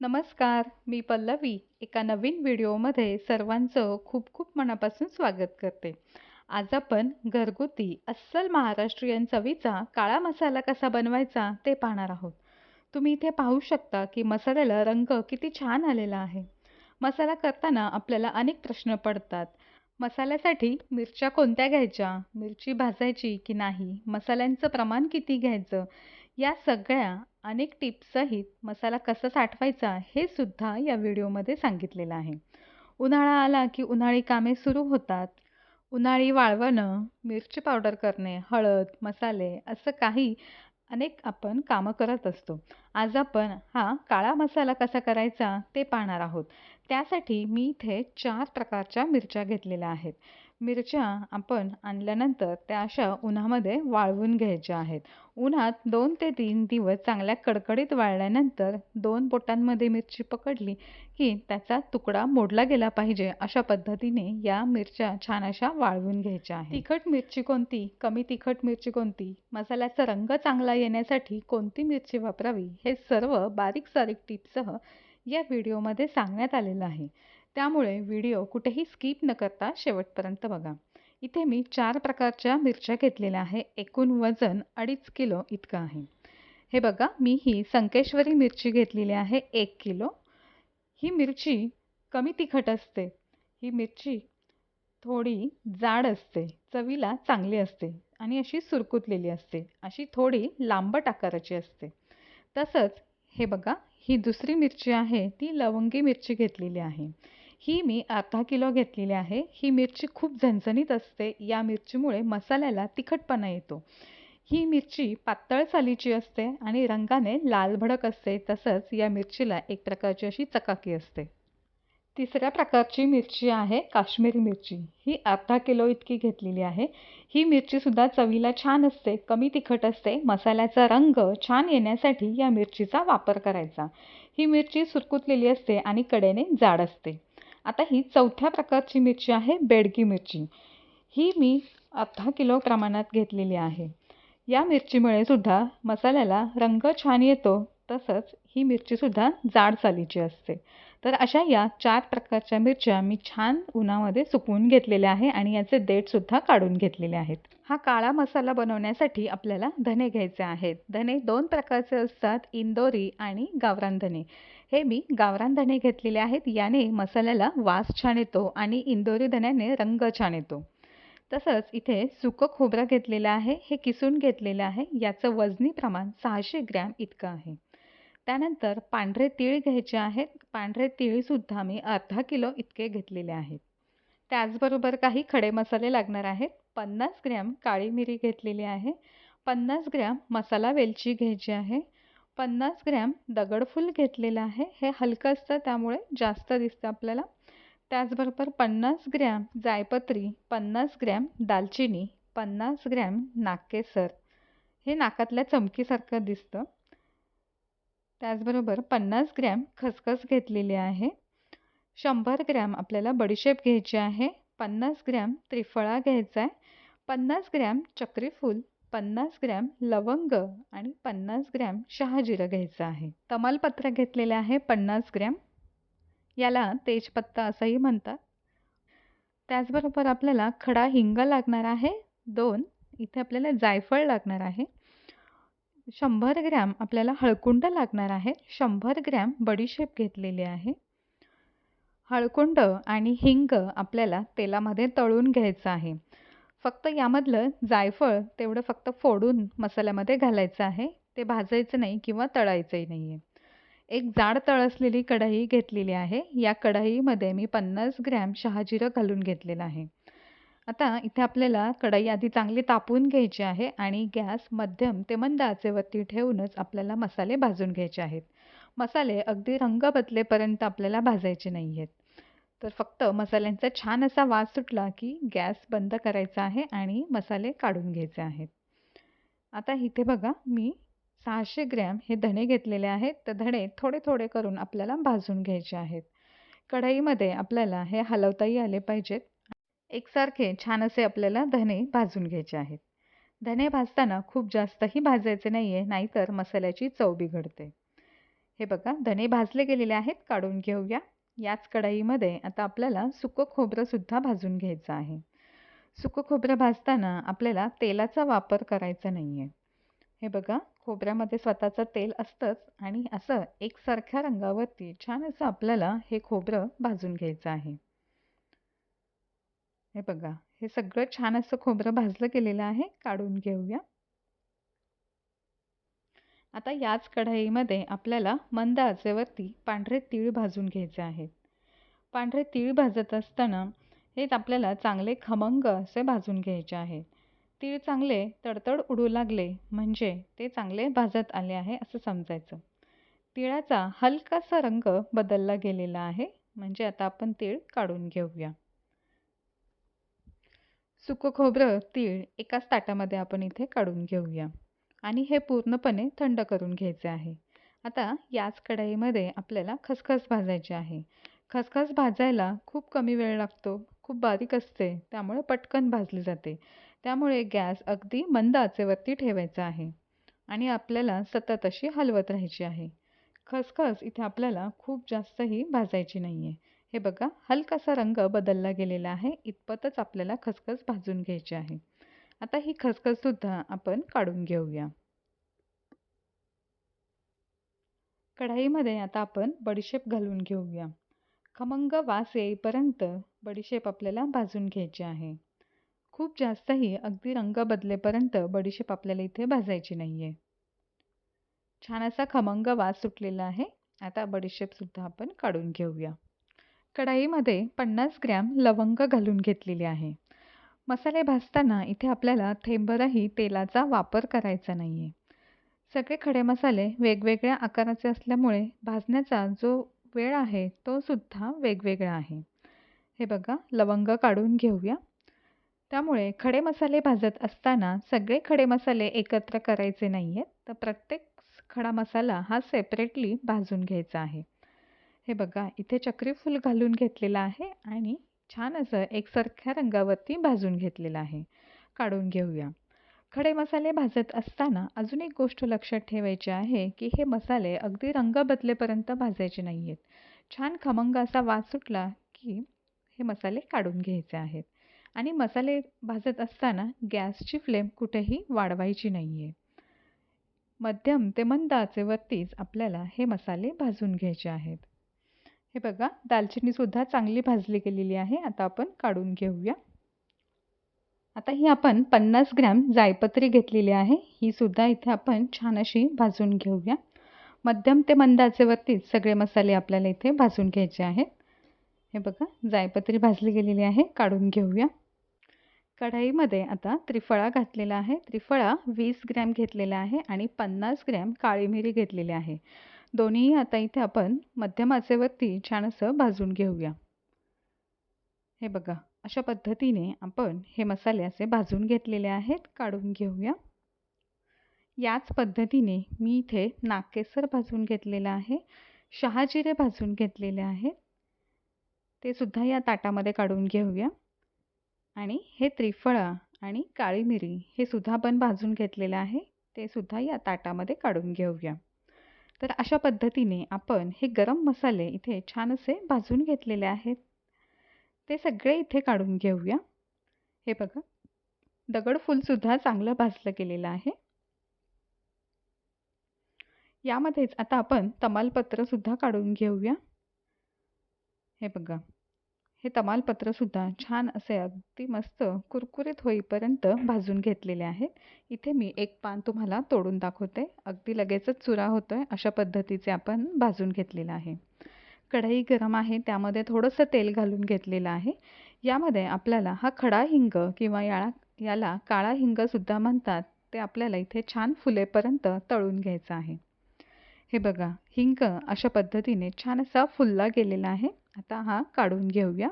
नमस्कार मी पल्लवी. एका नवीन व्हिडिओमध्ये सर्वांचं खूप खूप मनापासून स्वागत करते. आज आपण घरगुती अस्सल महाराष्ट्रीयन चवीचा काळा मसाला कसा बनवायचा ते पाहणार आहोत. तुम्ही इथे पाहू शकता की मसाल्याला रंग किती छान आलेला आहे. मसाला करताना आपल्याला अनेक प्रश्न पडतात. मसाल्यासाठी मिरच्या कोणत्या घ्यायच्या? मिरची भाजायची की नाही? मसाल्यांचं प्रमाण किती घ्यायचं? या सगळ्या अनेक टिप्ससहित मसाला कसा साठवायचा हे सुद्धा या व्हिडिओमध्ये सांगितलेलं आहे. उन्हाळा आला की उन्हाळी कामे सुरू होतात. उन्हाळी वाळवणं मिरची पावडर करणे हळद मसाले असं काही अनेक आपण कामं करत असतो. आज आपण हा काळा मसाला कसा करायचा ते पाहणार आहोत. त्यासाठी मी इथे चार प्रकारच्या मिरच्या घेतलेल्या आहेत. मिरच्या आपण आणल्यानंतर त्या अशा उन्हामध्ये वाळवून घ्यायच्या आहेत. उन्हात दोन ते तीन दिवस चांगल्या कडकडीत वाळल्यानंतर दोन बोटांमध्ये मिरची पकडली की त्याचा तुकडा मोडला गेला पाहिजे अशा पद्धतीने या मिरच्या छान अशा वाळवून घ्यायच्या आहेत. तिखट मिरची कोणती? कमी तिखट मिरची कोणती? मसाल्याचा रंग चांगला येण्यासाठी कोणती मिरची वापरावी? हे सर्व बारीक सारीक टिपसह या व्हिडिओमध्ये सांगण्यात आलेलं आहे. त्यामुळे व्हिडिओ कुठेही स्किप न करता शेवटपर्यंत बघा. इथे मी चार प्रकारच्या मिरच्या घेतलेल्या आहे. एकूण वजन अडीच किलो इतकं आहे. हे बघा मी ही संकेश्वरी मिरची घेतलेली आहे एक किलो. ही मिरची कमी तिखट असते. ही मिरची थोडी जाड असते चवीला चांगली असते आणि अशी सुरकुतलेली असते. अशी थोडी लांबट आकाराची असते. तसंच हे बघा ही दुसरी मिरची आहे ती लवंगी मिरची घेतलेली आहे. ही मी अर्धा किलो घेतलेली आहे. ही मिरची खूप झणझणीत असते. या मिरचीमुळे मसाल्याला तिखटपणा येतो. ही मिरची पातळ सालीची असते आणि रंगाने लाल भडक असते. तसंच या मिरचीला एक प्रकारची अशी चकाकी असते. तिसऱ्या प्रकारची मिरची आहे काश्मीरी मिरची. ही अर्धा किलो इतकी घेतलेली आहे. ही मिरचीसुद्धा चवीला छान असते कमी तिखट असते. मसाल्याचा रंग छान येण्यासाठी या मिरचीचा वापर करायचा. ही मिरची सुरकुतलेली असते आणि कडेने जाड असते. आता ही चौथ्या प्रकारची मिरची आहे बेडगी मिरची. ही मी अर्धा किलो प्रमाणात घेतलेली आहे. या मिरचीमुळे सुद्धा मसाल्याला रंग छान येतो तसंच ही मिरचीसुद्धा जाड सालीची असते. तर अशा या चार प्रकारच्या मिरच्या मी छान उन्हामध्ये सुकवून घेतलेल्या आहे आणि याचे देठसुद्धा काढून घेतलेले आहेत. हा काळा मसाला बनवण्यासाठी आपल्याला धने घ्यायचे आहेत. धने दोन प्रकारचे असतात इंदोरी आणि गावरान धने हे मी गावरान धने घेतलेले आहेत. याने मसाल्याला वास छान येतो आणि इंदोरी धन्याने रंग छान येतो. तसंच इथे सुकं खोबरं घेतलेलं आहे. हे किसून घेतलेलं आहे. याचं वजनी प्रमाण सहाशे ग्रॅम इतकं आहे. त्यानंतर पांढरे तीळ घ्यायचे आहेत. पांढरे तीळसुद्धा मी अर्धा किलो इतके घेतलेले आहेत. त्याचबरोबर काही खडे मसाले लागणार आहेत. पन्नास ग्रॅम काळी मिरी घेतलेली आहे. पन्नास ग्रॅम मसाला वेलची घ्यायची आहे. पन्नास ग्रॅम दगडफूल घेतलेलं आहे. हे हलकं असतं त्यामुळे जास्त दिसतं आपल्याला. त्याचबरोबर पन्नास ग्रॅम जायपत्री पन्नास ग्रॅम दालचिनी पन्नास ग्रॅम नाकेसर हे नाकातल्या चमकीसारखं दिसतं. त्याचबरोबर पन्नास ग्रॅम खसखस घेतलेली आहे. शंभर ग्रॅम आपल्याला बडीशेप घ्यायची आहे. पन्नास ग्रॅम त्रिफळा घ्यायचा आहे. पन्नास ग्रॅम चक्रीफूल पन्नास ग्रॅम लवंग आणि पन्नास ग्रॅम शहाजिरं घ्यायचं आहे. तमालपत्र घेतलेले आहे पन्नास ग्रॅम. याला तेजपत्ता असंही म्हणतात. त्याचबरोबर आपल्याला खडा हिंग लागणार आहे. दोन. इथे आपल्याला जायफळ लागणार आहे. शंभर ग्रॅम आपल्याला हळकुंड लागणार आहे. शंभर ग्रॅम बडीशेप घेतलेली आहे. हळकुंड आणि हिंग आपल्याला तेलामध्ये तळून घ्यायचं आहे. फक्त यामधलं जायफळ तेवढं फक्त फोडून मसाल्यामध्ये घालायचं आहे. ते भाजायचं नाही किंवा तळायचंही नाही आहे एक जाड तळ असलेली कढई घेतलेली आहे. या कढईमध्ये मी पन्नास ग्रॅम शहाजिरं घालून घेतलेलं आहे. आता इथे आपल्याला कढई आधी चांगली तापून घ्यायची आहे आणि गॅस मध्यम ते मंद आचेवरती ठेवूनच आपल्याला मसाले भाजून घ्यायचे आहेत. मसाले अगदी रंग बदलेपर्यंत आपल्याला भाजायचे नाही आहेत तर फक्त मसाल्यांचा छान असा वास सुटला की गॅस बंद करायचा आहे आणि मसाले काढून घ्यायचे आहेत. आता इथे बघा मी सहाशे ग्रॅम हे धणे घेतलेले आहेत. तर धणे थोडे थोडे करून आपल्याला भाजून घ्यायचे आहेत. कढईमध्ये आपल्याला हे हलवताही आले पाहिजेत. एकसारखे छान असे आपल्याला धणे भाजून घ्यायचे आहेत. धणे भाजताना खूप जास्तही भाजायचे नाही आहे नाहीतर मसाल्याची चव बिघडते. हे बघा धने भाजले गेलेले आहेत काढून घेऊया. याच कढईमध्ये आता आपल्याला सुकं खोबरंसुद्धा भाजून घ्यायचं आहे. सुकं खोबरं भाजताना आपल्याला तेलाचा वापर करायचा नाही आहे हे बघा खोबऱ्यामध्ये स्वतःचं तेल असतंच आणि असं एकसारख्या रंगावरती छान असं आपल्याला हे खोबरं भाजून घ्यायचं आहे. हे बघा हे सगळं छान असं खोबरं भाजलं गेलेलं आहे काढून घेऊया. आता याच कढाईमध्ये आपल्याला मंद आचेवरती पांढरे तीळ भाजून घ्यायचे आहेत. पांढरे तीळ भाजत असताना हेच आपल्याला चांगले खमंग असे भाजून घ्यायचे आहेत तीळ चांगले तडतड उडू लागले म्हणजे ते चांगले भाजत आले आहे असं समजायचं. तिळाचा हलकासा रंग बदलला गेलेला आहे म्हणजे आता आपण तीळ काढून घेऊया. सुकं खोबरं तीळ एकाच ताटामध्ये आपण इथे काढून घेऊया. आणि हे पूर्णपणे थंड करून घ्यायचे आहे. आता याच कढाईमध्ये आपल्याला खसखस भाजायची आहे. खसखस भाजायला खूप कमी वेळ लागतो खूप बारीक असते त्यामुळे पटकन भाजली जाते. त्यामुळे गॅस अगदी मंद आचेवरती ठेवायचा आहे. आणि आपल्याला सतत अशी हलवत राहायची आहे. खसखस इथे आपल्याला खूप जास्तही भाजायची नाही आहे हे बघा हलकासा रंग बदलला गेलेला आहे. इतपतच आपल्याला खसखस भाजून घ्यायची आहे. आता ही खसखससुद्धा आपण काढून घेऊया. कढाईमध्ये आता आपण बडीशेप घालून घेऊया. खमंग वास येईपर्यंत बडीशेप आपल्याला भाजून घ्यायची आहे. खूप जास्तही अगदी रंग बदलेपर्यंत बडीशेप आपल्याला इथे भाजायची नाही आहे छान असा खमंग वास सुटलेला आहे. आता बडीशेपसुद्धा आपण काढून घेऊया. कढाईमध्ये पन्नास ग्रॅम लवंग घालून घेतलेली आहे. मसाले भाजताना इथे आपल्याला थेंबरही तेलाचा वापर करायचा नाही आहे सगळे खडे मसाले वेगवेगळ्या आकाराचे असल्यामुळे भाजण्याचा जो वेळ आहे तो सुद्धा वेगवेगळा आहे. हे बघा लवंग काढून घेऊया. त्यामुळे खडे मसाले भाजत असताना सगळे खडे मसाले एकत्र करायचे नाही आहेत तर प्रत्येक खडा मसाला हा सेपरेटली भाजून घ्यायचा आहे. हे बघा इथे चक्रीफूल घालून घेतलेलं आहे आणि छान असं एकसारख्या रंगावरती भाजून घेतलेलं आहे. काढून घेऊया. खडे मसाले भाजत असताना अजून एक गोष्ट लक्षात ठेवायची आहे की हे मसाले अगदी रंग बदलेपर्यंत भाजायचे नाही आहेत छान खमंग असा वास सुटला की हे मसाले काढून घ्यायचे आहेत. आणि मसाले भाजत असताना गॅसची फ्लेम कुठेही वाढवायची नाही आहे मध्यम ते मंद आचेवरतीच आपल्याला हे मसाले भाजून घ्यायचे आहेत. हे बघा दालचिनीसुद्धा चांगली भाजली गेलेली आहे. आता आपण काढून घेऊया. आता ही आपण पन्नास ग्रॅम जायपत्री घेतलेली आहे. ही सुद्धा इथे आपण छान अशी भाजून घेऊया. मध्यम ते मंद आचेवरतीच सगळे मसाले आपल्याला इथे भाजून घ्यायचे आहेत. हे बघा जायपत्री भाजली गेलेली आहे. काढून घेऊया. कढईमध्ये आता त्रिफळा घातलेला आहे. त्रिफळा वीस ग्रॅम घेतलेला आहे आणि पन्नास ग्रॅम काळी मिरी घेतलेली आहे. दोन्ही आता इथे आपण मध्यम आचेवरती छान असं भाजून घेऊया. हे बघा अशा पद्धतीने आपण हे मसाले असे भाजून घेतलेले आहेत काढून घेऊया. याच पद्धतीने मी इथे नाकेसर भाजून घेतलेलं आहे शहाजिरे भाजून घेतलेले आहेत. ते सुद्धा या ताटामध्ये काढून घेऊया. आणि हे त्रिफळा आणि काळी मिरी हे सुद्धा आपण भाजून घेतलेलं आहे ते सुद्धा या ताटामध्ये काढून घेऊया. तर अशा पद्धतीने आपण हे गरम मसाले इथे छान असे भाजून घेतलेले आहेत. ते सगळे इथे काढून घेऊया. हे बघा दगडफूलसुद्धा चांगलं भाजलं गेलेलं आहे. यामध्येच आता आपण तमालपत्रसुद्धा काढून घेऊया. हे बघा हे तमालपत्रसुद्धा छान असे अगदी मस्त कुरकुरीत होईपर्यंत भाजून घेतलेले आहेत. इथे मी एक पान तुम्हाला तोडून दाखवते. अगदी लगेचच चुरा होतो आहे अशा पद्धतीचे आपण भाजून घेतलेलं आहे. कढई गरम आहे त्यामध्ये थोडंसं तेल घालून घेतलेलं आहे. यामध्ये आपल्याला हा खडा हिंग किंवा याळा याला काळा हिंगसुद्धा म्हणतात ते आपल्याला इथे छान फुलेपर्यंत तळून घ्यायचं आहे. हे बघा हिंग अशा पद्धतीने छान असा फुलला गेलेला आहे. आता हा काढून घेऊया.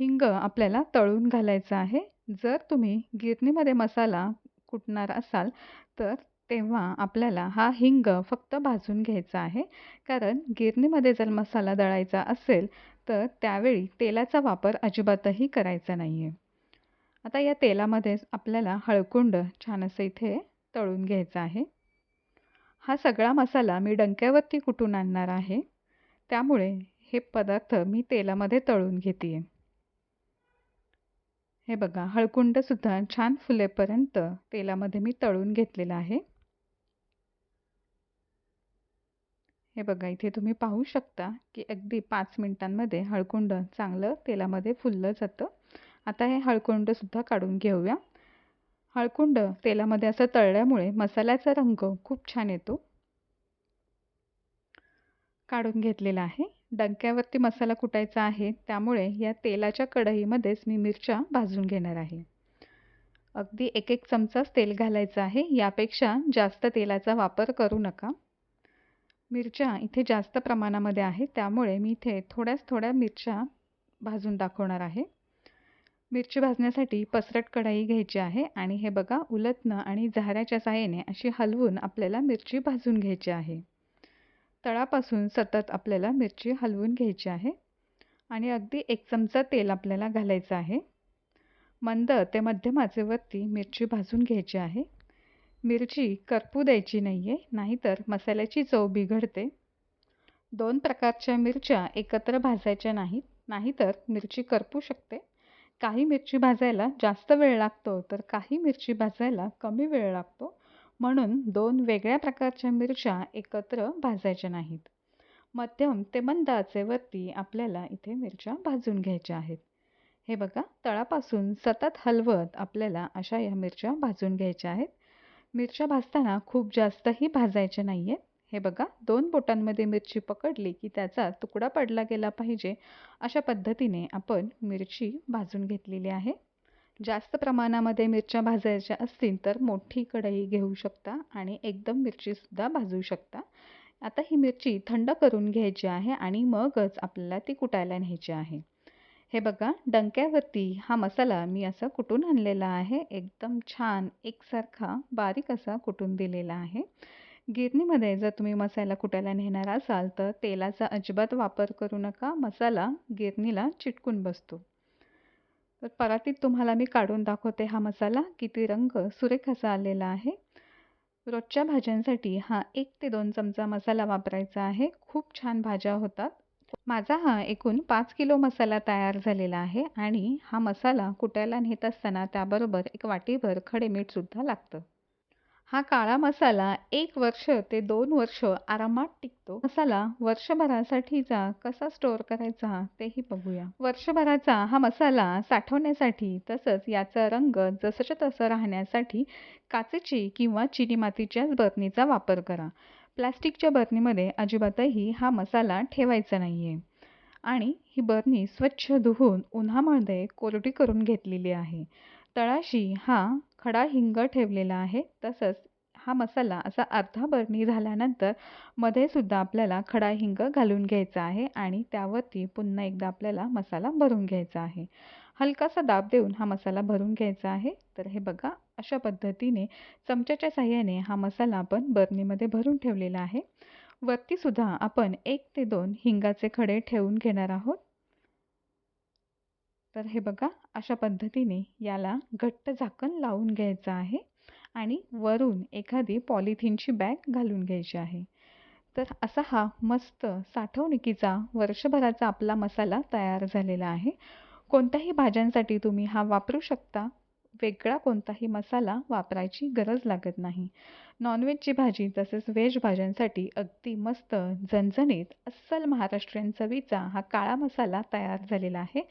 हिंग आपल्याला तळून घालायचं आहे. जर तुम्ही गिरणीमध्ये मसाला कुटणार असाल तर तेव्हा आपल्याला हा हिंग फक्त भाजून घ्यायचा आहे. कारण गिरणीमध्ये जर मसाला दळायचा असेल तर त्यावेळी तेलाचा वापर अजिबातही करायचा नाही आहे आता या तेलामध्ये आपल्याला हळकुंड छान असं इथे तळून घ्यायचं आहे. हा सगळा मसाला मी डंक्यावरती कुटून आणणार आहे? त्यामुळे हे पदार्थ मी तेलामध्ये तळून घेते हे बघा हळकुंडसुद्धा छान फुलेपर्यंत तेलामध्ये मी तळून घेतलेलं आहे. हे बघा इथे तुम्ही पाहू शकता की अगदी पाच मिनिटांमध्ये हळकुंड चांगलं तेलामध्ये फुललं जातं. आता हे हळकुंडसुद्धा काढून घेऊया. हळकुंड तेलामध्ये असं तळल्यामुळे मसाल्याचा रंग खूप छान येतो. काढून घेतलेला आहे. डंक्यावरती मसाला कुटायचा आहे. त्यामुळे या तेलाच्या कढईमध्येच मी मिरच्या भाजून घेणार आहे. अगदी एक एक चमचाच तेल घालायचं आहे. यापेक्षा जास्त तेलाचा वापर करू नका. मिरच्या इथे जास्त प्रमाणामध्ये आहे त्यामुळे मी इथे थोड्याच थोड्या मिरच्या भाजून दाखवणार आहे. मिरची भाजण्यासाठी पसरट कढाई घ्यायची आहे. आणि हे बघा उलटणं आणि झाऱ्याच्या साहाय्याने अशी हलवून आपल्याला मिरची भाजून घ्यायची आहे. तळापासून सतत आपल्याला मिरची हलवून घ्यायची आहे आणि अगदी एक चमचा तेल आपल्याला घालायचं आहे. मंद ते मध्यम आचेवरती मिरची भाजून घ्यायची आहे. मिरची करपू द्यायची नाही आहे नाहीतर मसाल्याची चव बिघडते. दोन प्रकारच्या मिरच्या एकत्र भाजायच्या नाहीत नाहीतर मिरची करपू शकते. काही मिरची भाजायला जास्त वेळ लागतो तर काही मिरची भाजायला कमी वेळ लागतो. म्हणून दोन वेगळ्या प्रकारच्या मिरच्या एकत्र भाजायच्या नाहीत. मध्यम ते मंद आचेवरती आपल्याला इथे मिरच्या भाजून घ्यायच्या आहेत. हे बघा तळापासून सतत हलवत आपल्याला अशा या मिरच्या भाजून घ्यायच्या आहेत. मिरच्या भाजताना खूप जास्तही भाजायच्या नाही आहेत हे बघा दोन बोटांमध्ये मिरची पकडली की त्याचा तुकडा पडला गेला पाहिजे अशा पद्धतीने आपण मिरची भाजून घेतलेली आहे. जास्त प्रमाणामध्ये मिरच्या भाजायच्या असतील तर मोठी कढई घेऊ शकता आणि एकदम मिरचीसुद्धा भाजू शकता. आता ही मिरची थंड करून घ्यायची आहे आणि मगच आपल्याला ती कुटायला न्यायची आहे. हे बघा डंक्यावरती हा मसाला मी असा कुटून आणलेला आहे. एकदम छान एकसारखा बारीक असा कुटून दिलेला आहे. गिरणीमध्ये जर तुम्ही मसाला कुटायला नेणार असाल तर तेलाचा अजिबात वापर करू नका. मसाला गिरणीला चिटकून बसतो. तर परातीत तुम्हाला मी काढून दाखवते हा मसाला किती रंग सुरेख असा आलेला आहे. रोजच्या भाज्यांसाठी हा एक ते दोन चमचा मसाला वापरायचा आहे. खूप छान भाज्या होतात. माझा हा एकूण पाच किलो मसाला तयार झालेला आहे आणि हा मसाला कुटायला नेत असताना त्याबरोबर एक वाटीभर खडे मीठसुद्धा लागतं. हा काळा मसाला एक वर्ष ते दोन वर्ष आरामात टिकतो. मसाला वर्षभरासाठीचा कसा स्टोअर करायचा तेही बघूया. वर्षभराचा हा मसाला साठवण्यासाठी तसंच याचा रंग जसंच्या तसं राहण्यासाठी काचेची किंवा चिनी मातीच्याच बरणीचा वापर करा. प्लॅस्टिकच्या बरणीमध्ये अजिबातही हा मसाला ठेवायचा नाही आहे आणि ही बरणी स्वच्छ धुवून उन्हामध्ये कोरडी करून घेतलेली आहे. तळाशी हा खडा हिंग ठेवलेला आहे. तसंच हा मसाला असा अर्धा बरणी झाल्यानंतरमध्ये सुद्धा आपल्याला खडा हिंग घालून घ्यायचा आहे आणि त्यावरती पुन्हा एकदा आपल्याला मसाला भरून घ्यायचा आहे. हलकासा दाब देऊन हा मसाला भरून घ्यायचा आहे. तर हे बघा अशा पद्धतीने चमच्याच्या साह्याने हा मसाला आपण बरणीमध्ये भरून ठेवलेला आहे. वरतीसुद्धा आपण एक ते दोन हिंगाचे खडे ठेवून घेणार आहोत. तर हे बघा अशा पद्धतीने याला घट्ट झाकण लावून घ्यायचं आहे आणि वरून एखादी पॉलिथिनची बॅग घालून घ्यायची आहे. तर असा हा मस्त साठवणुकीचा वर्षभराचा आपला मसाला तयार झालेला आहे. कोणत्याही भाज्यांसाठी तुम्ही हा वापरू शकता. वेगळा कोणताही मसाला वापरायची गरज लागत नाही. नॉनव्हेजची भाजी तसेच व्हेज भाज्यांसाठी अगदी मस्त झणझणीत अस्सल महाराष्ट्रीयन चवीचा हा काळा मसाला तयार झालेला आहे.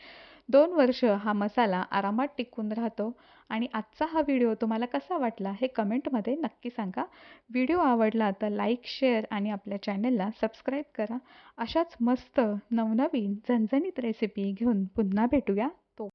दोन वर्ष हा मसाला आरामात टिकून राहतो. आणि आजचा हा व्हिडिओ तुम्हाला कसा वाटला हे कमेंटमध्ये नक्की सांगा. व्हिडिओ आवडला तर लाईक शेअर आणि आपल्या चॅनलला सबस्क्राईब करा. अशाच मस्त नवनवीन झणझणीत रेसिपी घेऊन पुन्हा भेटूया.